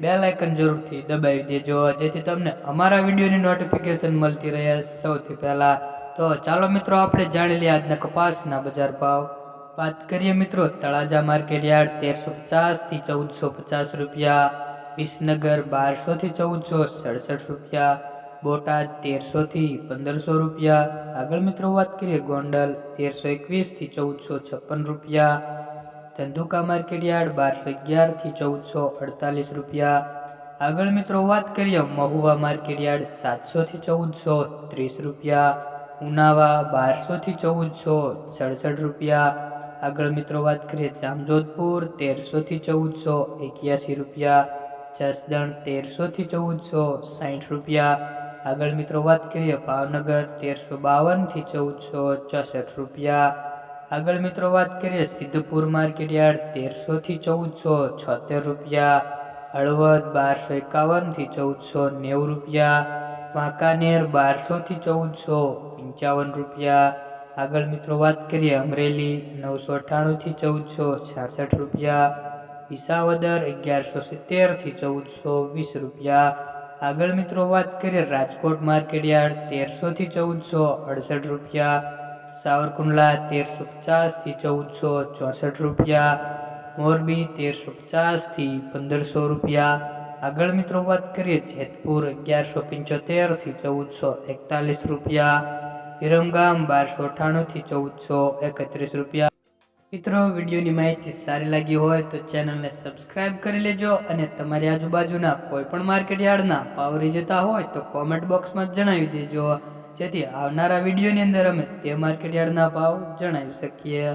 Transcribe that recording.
Bell icon જરૂરથી દબાવી દેજો. જેથી તમને અમારા વિડીયોની નોટિફિકેશન મળતી રહે સૌથી પહેલાં. તો ચાલો મિત્રો, આપણે જાણી લઈએ આજના કપાસના બજાર ભાવ. વાત કરીએ મિત્રો, તળાજા માર્કેટ યાર્ડ તેરસો પચાસથી ચૌદસો પચાસ રૂપિયા. વિસનગર બારસોથી ચૌદસો સડસઠ રૂપિયા. બોટાદ તેરસોથી પંદરસો રૂપિયા. આગળ મિત્રો વાત કરીએ ગોંડલ તેરસો એકવીસથી ચૌદસો છપ્પન રૂપિયા. ધંધુકા માર્કેટ યાર્ડ બારસો અગિયારથી ચૌદસો અડતાલીસ રૂપિયા આગળ મિત્રો વાત કરીએ મહુવા માર્કેટ યાર્ડ સાતસોથી ચૌદસો ત્રીસ રૂપિયા ઉનાવા બારસોથી ચૌદસો સડસઠ રૂપિયા આગળ મિત્રો વાત કરીએ જામજોધપુર તેરસોથી ચૌદસો એક્યાસી રૂપિયા જસદણ તેરસોથી ચૌદસો સાઠ રૂપિયા આગળ મિત્રો વાત કરીએ ભાવનગર તેરસો બાવનથી ચૌદસો ચોસઠ રૂપિયા આગળ મિત્રો વાત કરીએ સિદ્ધપુર માર્કેટ યાર્ડ તેરસોથી ચૌદસો છોતેર રૂપિયા હળવદ બારસો એકાવનથી ચૌદસો નેવું રૂપિયા વાંકાનેર બારસોથી ચૌદસો પંચાવન રૂપિયા આગળ મિત્રો વાત કરીએ અમરેલી નવસો અઠ્ઠાણુંથી ચૌદસો છાસઠ રૂપિયા વિસાવદર અગિયારસો સિત્તેરથી ચૌદસો વીસ રૂપિયા આગળ મિત્રો વાત કરીએ રાજકોટ માર્કેટ યાર્ડ તેરસોથી ચૌદસો અડસઠ રૂપિયા સાવરકુંડલા તેરસો પચાસથી ચૌદસો ચોસઠ રૂપિયા, મોરબી તેરસો પચાસથી પંદરસો રૂપિયા. આગળ મિત્રો વાત કરીએ જેતપુર અગિયારસો પંચોતેરથી ચૌદસો એકતાલીસ રૂપિયા. વિરમગામ બારસો અઠ્ઠાણુંથી ચૌદસો એકત્રીસ રૂપિયા. મિત્રો, વિડીયોની માહિતી સારી લાગી હોય તો ચેનલને સબસ્ક્રાઇબ કરી લેજો અને તમારી આજુબાજુના કોઈ પણ માર્કેટ યાર્ડના પાવરી જતા હોય તો કોમેન્ટ બોક્સમાં જણાવી દેજો. જેથી આવનારા વિડીયોની અંદર અમે તે માર્કેટ યાર્ડના ભાવ જણાવી શકીએ.